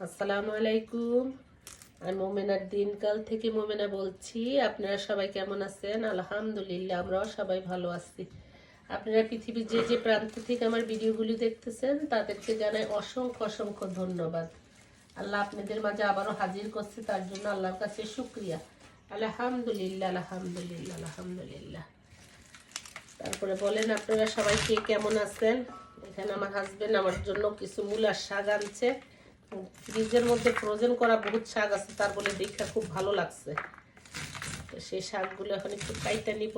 আসসালামু আলাইকুম। আমি মোমেনার দিনকাল থেকে মোমেনা বলছি, আপনারা সবাই কেমন আছেন? আলহামদুলিল্লাহ, আমরাও সবাই ভালো আছি। আপনারা পৃথিবীর যে যে প্রান্ত থেকে আমার ভিডিওগুলি দেখতেছেন, তাদেরকে জানাই অসংখ্য অসংখ্য ধন্যবাদ। আল্লাহ আপনাদের মাঝে আবারও হাজির করছে, তার জন্য আল্লাহর কাছে শুক্রিয়া। আলহামদুলিল্লাহ আলহামদুলিল্লাহ আলহামদুলিল্লাহ। তারপরে বলেন, আপনারা সবাই কে কেমন আছেন? এখানে আমার হাজবেন্ড আমার জন্য কিছু মূলার শাক আনছে। ফ্রিজের মধ্যে ফ্রোজেন করা বহুত শাক আছে, তার বলে দেখা খুব ভালো লাগছে। তো সেই শাকগুলো এখন একটু কাইটা নিব।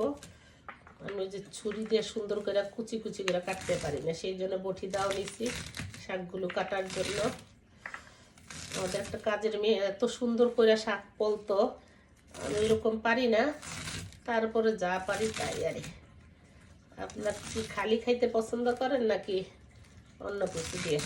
আমি যে ছুরি দিয়ে সুন্দর করে কুচি কুচি করে কাটতে পারি না, সেই জন্য বটি দাও নিছি শাকগুলো কাটার জন্য। আমাদের একটা কাজের মেয়ে এত সুন্দর করে শাক পলতো, আমি এরকম পারি না, তারপরে যা পারি তাই আরে আপনার কি খালি খাইতে পছন্দ করেন নাকি অন্য কিছু দিয়ে?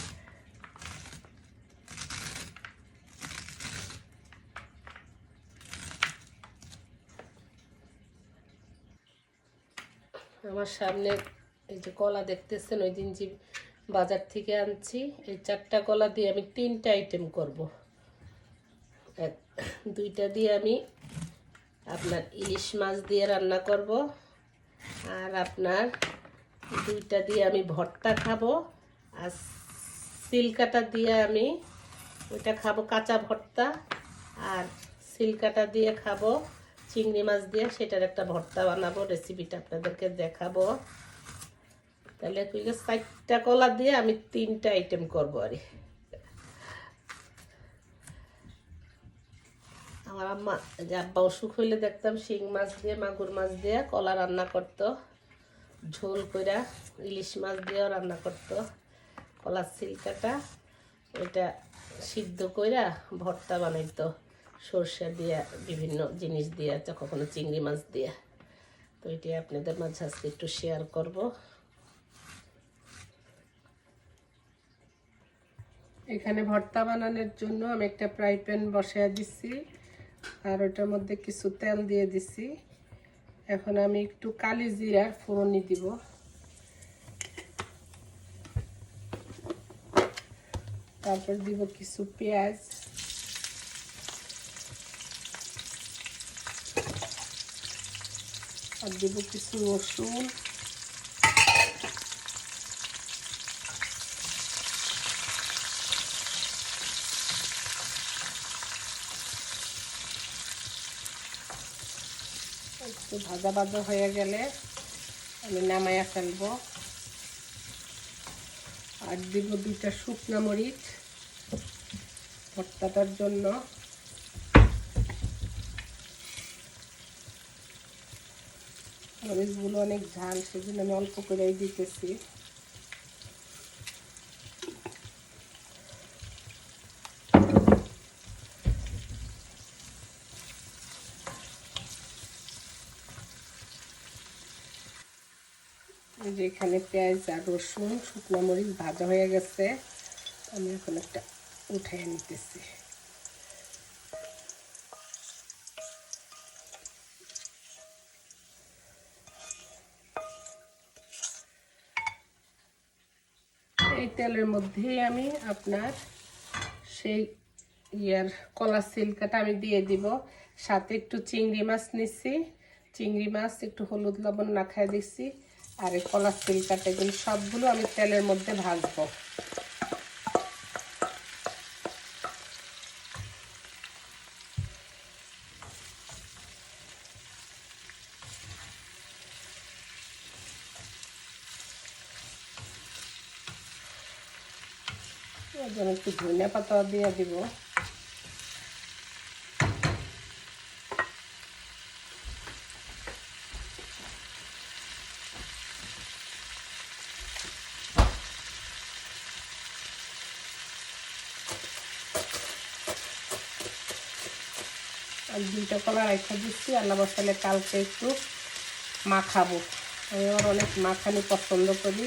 আমার সামনে এই যে কলা দেখতেছেন, ওই দিন যে বাজার থেকে আনছি। এই চারটা কলা দিয়ে আমি তিনটা আইটেম করব। এক, দুইটা দিয়ে আমি আপনার ইলিশ মাছ দিয়ে রান্না করব। আর আপনার দুইটা দিয়ে আমি ভর্তা খাব। আর সিলকাটা দিয়ে আমি ওইটা খাব কাঁচা ভর্তা। আর সিলকাটা দিয়ে খাব চিংড়ি মাছ দিয়ে সেটার একটা ভর্তা বানাবো রেসিপিটা আপনাদেরকে দেখাবো। তাহলে তুই চারটা কলা দিয়ে আমি তিনটা আইটেম করব আর আমার আম্মা আব্বা অসুখ হইলে দেখতাম শিং মাছ দিয়ে, মাগুর মাছ দিয়ে কলা রান্না করতো। ঝোল কইরা ইলিশ মাছ দিয়েও রান্না করতো। কলার সিলকাটা ওইটা সিদ্ধ কইরা ভর্তা বানাইতো। সর্ষে দিয়ে, বিভিন্ন জিনিস দিয়ে কখনো চিংড়ি মাছ দিয়ে। তো এটি আপনাদের মাঝে আজকে একটু শেয়ার করব। এখানে ভর্তা বানানোর জন্য আমি একটা ফ্রাই প্যান বসায় দিচ্ছি আর ওটার মধ্যে কিছু তেল দিয়ে দিছি। এখন আমি একটু কালি জিরার ফোড়নি দিব। তারপর দিব কিছু পেঁয়াজ। আর দিব কিছু রসুন। একটু ভাজা ভাজা হয়ে গেলে আমি নামাইয়া ফেলব। আর দিব দুইটা শুকনো মরিচ ভর্তাটার জন্য। মরিচগুলো অনেক ঝাল, সেজন্য আমি অল্প করেই দিতেছি। যে এখানে পেঁয়াজ আর রসুন, শুকনো মরিচ ভাজা হয়ে গেছে। আমি এখন একটা উঠাই নিতেছি। এই তেলের মধ্যেই আমি আপনার সেই ইয়ার কলা সিল্কাটা আমি দিয়ে দিব। সাথে একটু চিংড়ি মাছ নিচ্ছি চিংড়ি মাছ, একটু হলুদ লবণ মাখায় দিচ্ছি আর এই কলা সিল্কাটা এগুলো সবগুলো আমি তেলের মধ্যে ভাজবো। এর একটু ধনিয়া পাতা দিয়ে দিব। আর দুইটা কলা রেখে দিচ্ছি আল্লাহ বসালে কালকে একটু মাখাবো। আমি আবার অনেক মাখানি পছন্দ করি।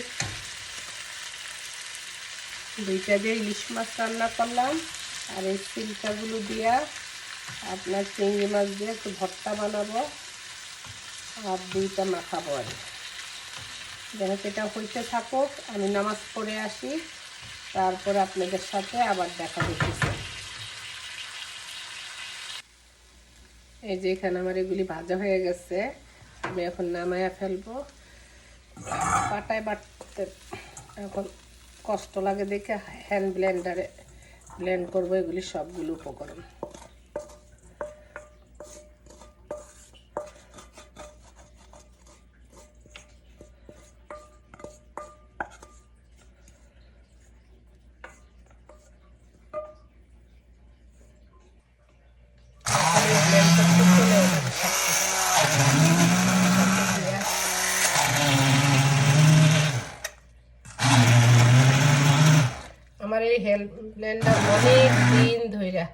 দুইটা যে ইলিশ মাছ রান্না করলাম। আর এই চিলকাগুলো দিয়া আপনার চিংড়ি মাছ দিয়ে একটু ভর্তা বানাবো। আর দুইটা মাখাবো আর যেন এটা হইতে থাকুক, আমি নামাজ পড়ে আসি। তারপর আপনাদের সাথে আবার দেখা দেখেছি এই যে এখানে আমার এগুলি ভাজা হয়ে গেছে, আমি এখন নামায়া ফেলব। পাটায় বাটতে এখন কষ্ট লাগে দেখে হ্যান্ড ব্লেন্ডারে ব্লেন্ড করব এগুলি সবগুলো উপকরণ blend করতে চলে যাবে সবকিছু। আমার এই ব্লেন্ডার অনেক দিন ধইরা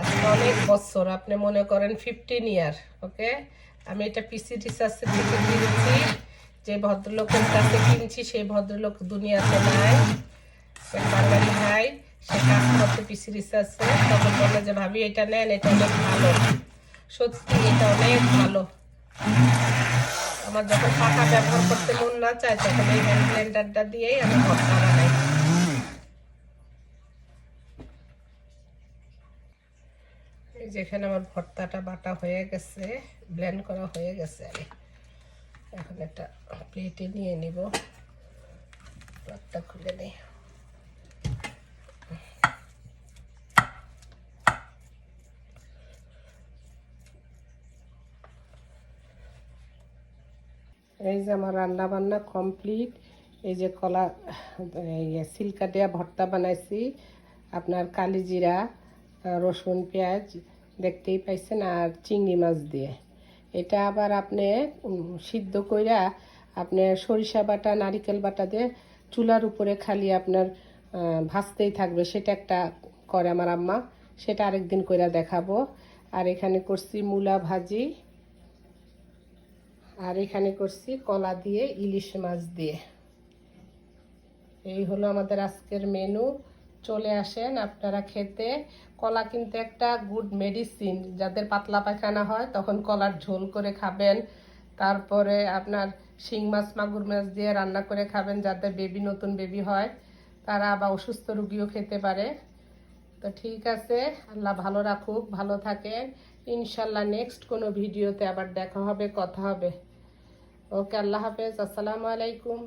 আজকে অনেক বছর, আপনি মনে করেন ফিফটিন ইয়ার ওকে আমি এটা পিসি রিসার্চের থেকে কিনেছি যে ভদ্রলোকের কাছে কিনছি, সেই ভদ্রলোক দুনিয়াতে নাই বাঙালি ভাই, সে কাজ করতে পিসি রিসার্চে তখন বলে যে, ভাবি, এটা নেন, এটা অনেক ভালো। সত্যি, এটা অনেক ভালো। আমার যখন পাকা ব্যবহার করতে মন না চায়, তখন এই হ্যান্ড ব্লেন্ডারটা দিয়েই আমি ভর্তা বানাই এই যেখানে আমার ভর্তাটা বাটা হয়ে গেছে ব্লেন্ড করা হয়ে গেছে আর এখন একটা প্লেটে নিয়ে নিব। প্লাগটা খুলে নেই। এই যে আমার রান্না বান্না কমপ্লিট এই যে কলা সিল্কা দেওয়া ভর্তা বানাইছি। আপনার কালি জিরা রসুন, পেঁয়াজ দেখতেই পাইছেন আর চিংড়ি মাছ দিয়ে। এটা আবার আপনি সিদ্ধ কইরা আপনি সরিষা বাটা, নারিকেল বাটা দিয়ে চুলার উপরে খালি আপনার ভাজতেই থাকবে। সেটা একটা করে আমার আম্মা, সেটা আরেকদিন কইরা দেখাবো। আর এখানে করছি মূলা ভাজি। আর এখানে করছি কলা দিয়ে ইলিশ মাছ দিয়ে। এই হলো আমাদের আজকের মেনু চলে আসেন আপনারা খেতে। কলা কিন্তু একটা গুড মেডিসিন যাদের পাতলা পায়খানা হয় তখন কলার ঝোল করে খাবেন। তারপরে আপনার শিং মাছ, মাগুর মাছ দিয়ে রান্না করে খাবেন যাদের বেবি নতুন বেবি হয়। তারা বা অসুস্থ রুগীও খেতে পারে। তো ঠিক আছে, আল্লাহ ভালো রাখুক, ভালো থাকেন। ইনশাল্লাহ নেক্সট কোনো ভিডিওতে আবার দেখা হবে, কথা হবে। ওকে, আল্লাহ হাফেজ। আসসালামু আলাইকুম।